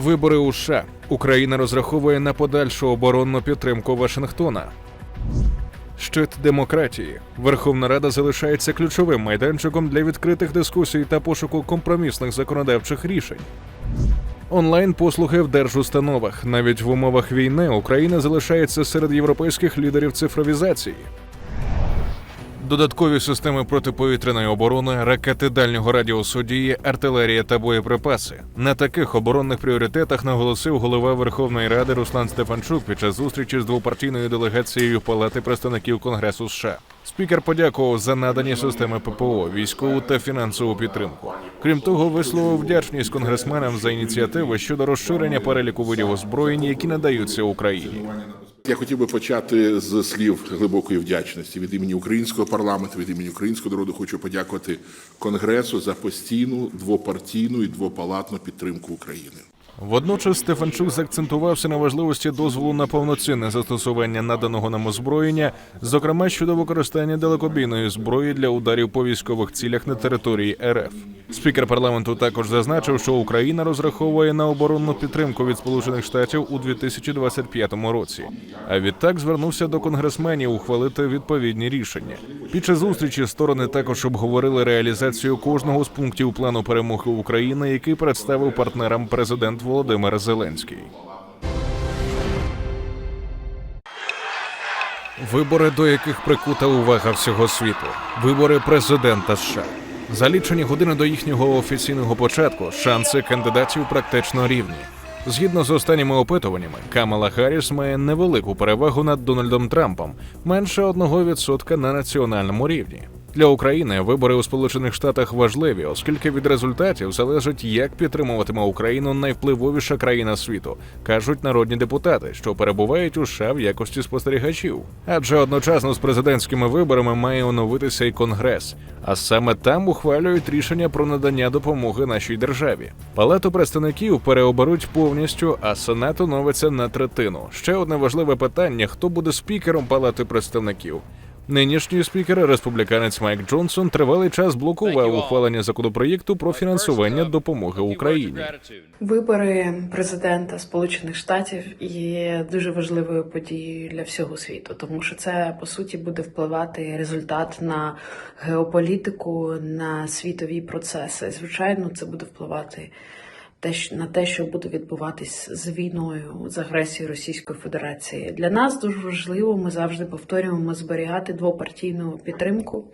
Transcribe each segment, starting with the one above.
Вибори у США. Україна розраховує на подальшу оборонну підтримку Вашингтона. Щит демократії. Верховна Рада залишається ключовим майданчиком для відкритих дискусій та пошуку компромісних законодавчих рішень. Онлайн послуги в держустановах. Навіть в умовах війни Україна залишається серед європейських лідерів цифровізації. Додаткові системи протиповітряної оборони, ракети дальнього радіусу дії, артилерія та боєприпаси. На таких оборонних пріоритетах наголосив голова Верховної Ради Руслан Стефанчук під час зустрічі з двопартійною делегацією Палати представників Конгресу США. Спікер подякував за надані системи ППО, військову та фінансову підтримку. Крім того, висловив вдячність конгресменам за ініціативи щодо розширення переліку видів озброєнь, які надаються Україні. Я хотів би почати з слів глибокої вдячності від імені українського парламенту, від імені українського народу. Хочу подякувати Конгресу за постійну двопартійну і двопалатну підтримку України. Водночас Стефанчук заакцентувався на важливості дозволу на повноцінне застосування наданого нам озброєння, зокрема щодо використання далекобійної зброї для ударів по військових цілях на території РФ. Спікер парламенту також зазначив, що Україна розраховує на оборонну підтримку від Сполучених Штатів у 2025 році. А відтак звернувся до конгресменів ухвалити відповідні рішення. Під час зустрічі сторони також обговорили реалізацію кожного з пунктів плану перемоги України, який представив партнерам президент Володимир Зеленський. Вибори, до яких прикута увага всього світу. Вибори президента США. За лічені години до їхнього офіційного початку шанси кандидатів практично рівні. Згідно з останніми опитуваннями, Камала Харріс має невелику перевагу над Дональдом Трампом, менше 1% на національному рівні. Для України вибори у Сполучених Штатах важливі, оскільки від результатів залежить, як підтримуватиме Україну найвпливовіша країна світу, кажуть народні депутати, що перебувають у США в якості спостерігачів. Адже одночасно з президентськими виборами має оновитися і конгрес, а саме там ухвалюють рішення про надання допомоги нашій державі. Палату представників переоберуть повністю, а сенат оновиться на третину. Ще одне важливе питання: хто буде спікером Палати представників. Нинішній спікер, республіканець Майк Джонсон, тривалий час блокував ухвалення законопроєкту про фінансування допомоги Україні. Вибори президента Сполучених Штатів є дуже важливою подією для всього світу, тому що це по суті буде впливати результат на геополітику, на світові процеси. Звичайно, це буде впливати на те, що буде відбуватись з війною, з агресією Російської Федерації. Для нас дуже важливо, ми завжди повторюємо зберігати двопартійну підтримку.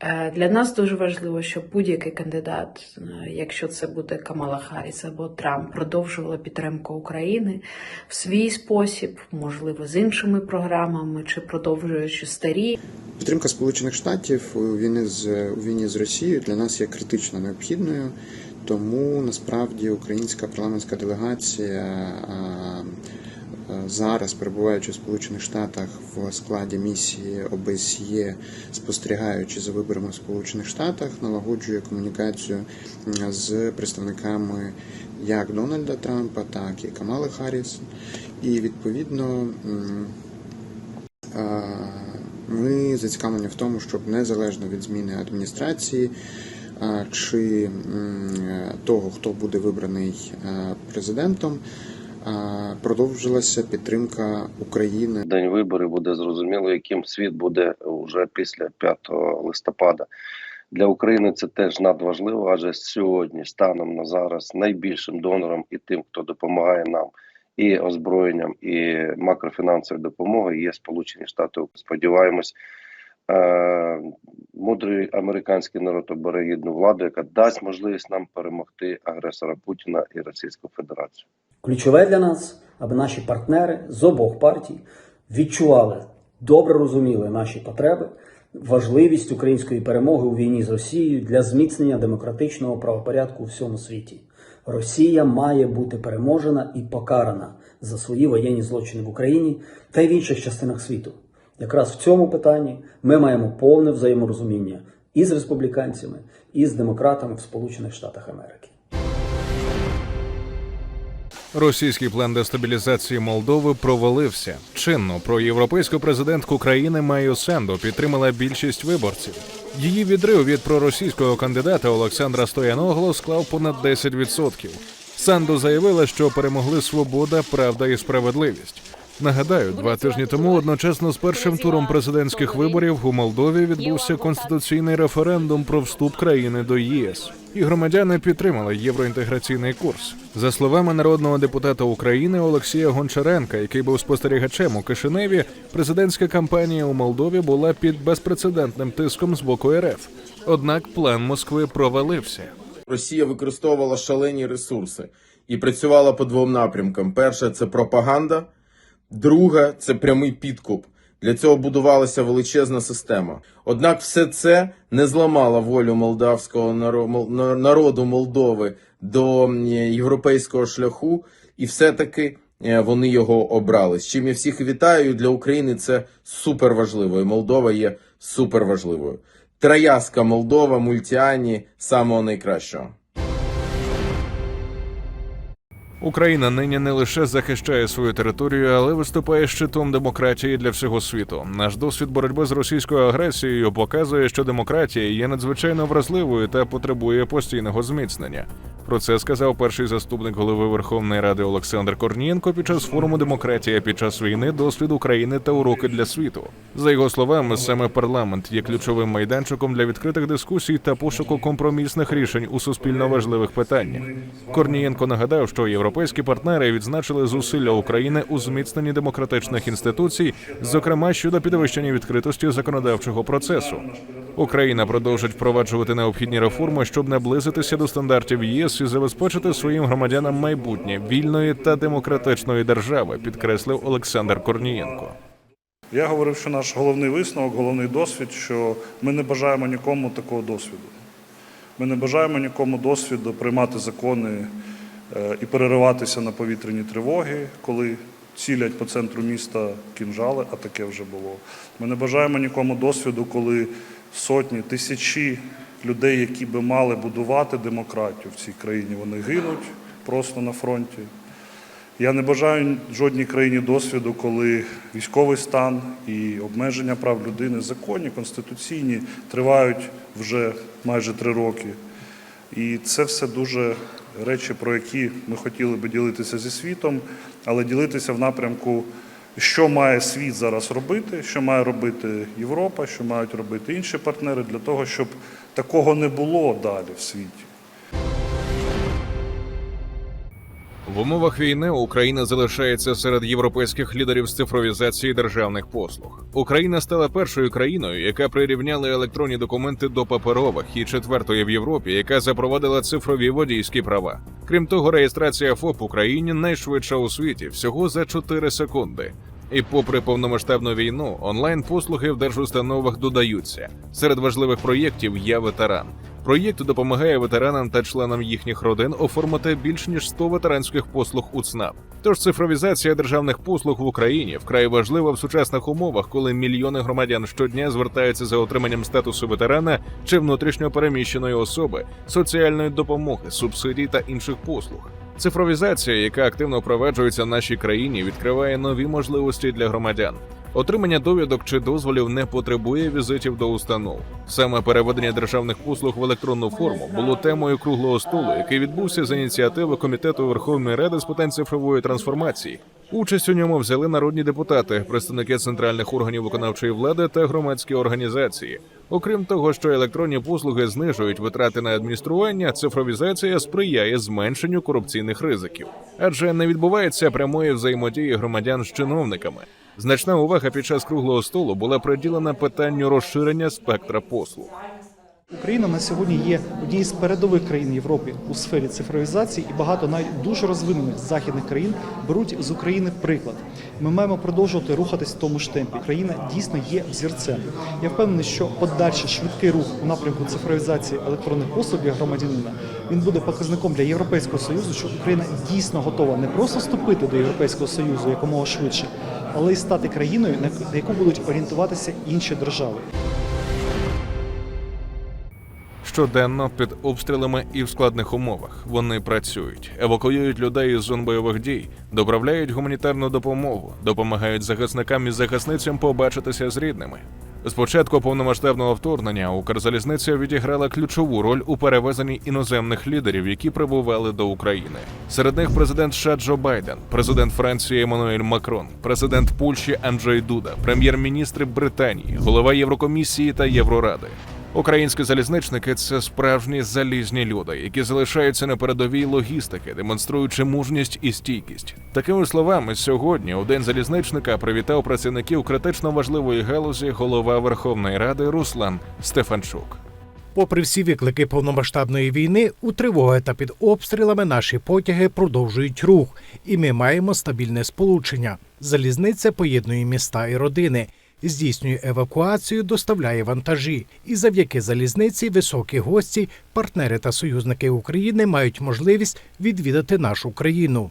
Е, Для нас дуже важливо, щоб будь-який кандидат, е, якщо це буде Камала Харріс або Трамп, продовжувала підтримку України в свій спосіб, можливо, з іншими програмами чи продовжуючи старі. Підтримка Сполучених Штатів у війні з у війні з Росією для нас є критично необхідною, тому насправді українська парламентська делегація зараз, перебуваючи в Сполучених Штатах в складі місії ОБСЄ, спостерігаючи за виборами в Сполучених Штатах, налагоджує комунікацію з представниками як Дональда Трампа, так і Камали Харріс. І відповідно. ми зацікавлені в тому, щоб незалежно від зміни адміністрації чи того, хто буде вибраний президентом, продовжилася підтримка України день виборів буде зрозуміло, яким світ буде вже після 5 листопада. Для України це теж надважливо, адже сьогодні, станом на зараз, найбільшим донором і тим, хто допомагає нам і озброєнням, і макрофінансовою допомогою, є Сполучені Штати. Сподіваємось, е- мудрий американський народ обере гідну владу, яка дасть можливість нам перемогти агресора Путіна і Російську Федерацію. Ключове для нас, аби наші партнери з обох партій відчували, добре розуміли наші потреби, важливість української перемоги у війні з Росією для зміцнення демократичного правопорядку у всьому світі. Росія має бути переможена і покарана за свої воєнні злочини в Україні та в інших частинах світу. Якраз в цьому питанні ми маємо повне взаєморозуміння і з республіканцями, і з демократами в Сполучених Штатах Америки. Російський план дестабілізації Молдови провалився. Чинно проєвропейську президентку країни Майю Сенду підтримала більшість виборців. Її відрив від проросійського кандидата Олександра Стояногло склав понад 10%. Санду заявила, що перемогли свобода, правда і справедливість. Нагадаю, два тижні тому одночасно з першим туром президентських виборів у Молдові відбувся конституційний референдум про вступ країни до ЄС. І громадяни підтримали євроінтеграційний курс. За словами народного депутата України Олексія Гончаренка, який був спостерігачем у Кишиневі, президентська кампанія у Молдові була під безпрецедентним тиском з боку РФ. Однак план Москви провалився. Росія використовувала шалені ресурси і працювала по двом напрямкам: перше це пропаганда, друге це прямий підкуп. Для цього будувалася величезна система. Однак все це не зламало волю молдавського наро- народу Молдови до європейського шляху, і все-таки е, вони його обрали. З чим я всіх вітаю. Для України це супер важливо. І Молдова є супер важливою. Трояска Молдова, мультіані самого найкращого. Україна нині не лише захищає свою територію, але виступає щитом демократії для всього світу. Наш досвід боротьби з російською агресією показує, що демократія є надзвичайно вразливою та потребує постійного зміцнення. Про це сказав перший заступник голови Верховної Ради Олександр Корнієнко під час форуму Демократія під час війни, досвід України та уроки для світу. За його словами, саме парламент є ключовим майданчиком для відкритих дискусій та пошуку компромісних рішень у суспільно важливих питаннях. Корнієнко нагадав, що європейські партнери відзначили зусилля України у зміцненні демократичних інституцій, зокрема щодо підвищення відкритості законодавчого процесу. Україна продовжить впроваджувати необхідні реформи, щоб наблизитися до стандартів ЄС і забезпечити своїм громадянам майбутнє вільної та демократичної держави, підкреслив Олександр Корнієнко. Я говорив, що наш головний висновок, головний досвід, що ми не бажаємо нікому такого досвіду. Ми не бажаємо нікому досвіду приймати закони і перериватися на повітряні тривоги, коли цілять по центру міста кінжали, а таке вже було. Ми не бажаємо нікому досвіду, коли сотні, тисячі людей, які би мали будувати демократію в цій країні, вони гинуть просто на фронті. Я не бажаю жодній країні досвіду, коли військовий стан і обмеження прав людини законні, конституційні тривають вже майже три роки. І це все дуже речі, про які ми хотіли би ділитися зі світом, але ділитися в напрямку, що має світ зараз робити, що має робити Європа, що мають робити інші партнери для того, щоб такого не було далі в світі. В умовах війни Україна залишається серед європейських лідерів з цифровізації державних послуг. Україна стала першою країною, яка прирівняла електронні документи до паперових, і четвертою в Європі, яка запровадила цифрові водійські права. Крім того, реєстрація ФОП в Україні найшвидша у світі всього за 4 секунди. І попри повномасштабну війну, онлайн послуги в держустановах додаються. Серед важливих проєктів є ветеран. Проєкт допомагає ветеранам та членам їхніх родин оформити більш ніж 100 ветеранських послуг у ЦНАП. Тож цифровізація державних послуг в Україні вкрай важлива в сучасних умовах, коли мільйони громадян щодня звертаються за отриманням статусу ветерана чи внутрішньо переміщеної особи, соціальної допомоги, субсидій та інших послуг. Цифровізація, яка активно впроваджується в нашій країні, відкриває нові можливості для громадян. Отримання довідок чи дозволів не потребує візитів до установ. Саме переведення державних послуг в електронну форму було темою круглого столу, який відбувся з ініціативи комітету Верховної Ради з питань цифрової трансформації. Участь у ньому взяли народні депутати, представники центральних органів виконавчої влади та громадські організації. Окрім того, що електронні послуги знижують витрати на адміністрування, цифровізація сприяє зменшенню корупційних ризиків, адже не відбувається прямої взаємодії громадян з чиновниками. Значна увага під час круглого столу була приділена питанню розширення спектра послуг. Україна на сьогодні є однією з передових країн Європи у сфері цифровізації, і багато навіть дуже розвинених західних країн беруть з України приклад. Ми маємо продовжувати рухатись в тому ж темпі. Україна дійсно є взірцем. Я впевнений, що подальший швидкий рух у напрямку цифровізації електронних послуг для громадянина він буде показником для Європейського союзу, що Україна дійсно готова не просто вступити до Європейського союзу якомога швидше, але й стати країною, на яку будуть орієнтуватися інші держави. Щоденно під обстрілами і в складних умовах вони працюють, евакуюють людей із зон бойових дій, доправляють гуманітарну допомогу, допомагають захисникам і захисницям побачитися з рідними. З початку повномасштабного вторгнення Укрзалізниця відіграла ключову роль у перевезенні іноземних лідерів, які прибували до України. Серед них президент США Джо Байден, президент Франції Еммануель Макрон, президент Польщі Анджей Дуда, прем'єр-міністр Британії, голова Єврокомісії та Євроради. Українські залізничники це справжні залізні люди, які залишаються на передовій логістики, демонструючи мужність і стійкість. Такими словами, сьогодні у день залізничника привітав працівників критично важливої галузі голова Верховної Ради Руслан Стефанчук. Попри всі виклики повномасштабної війни, у тривоги та під обстрілами наші потяги продовжують рух, і ми маємо стабільне сполучення. Залізниця поєднує міста і родини, здійснює евакуацію, доставляє вантажі. І завдяки залізниці високі гості, партнери та союзники України мають можливість відвідати нашу країну.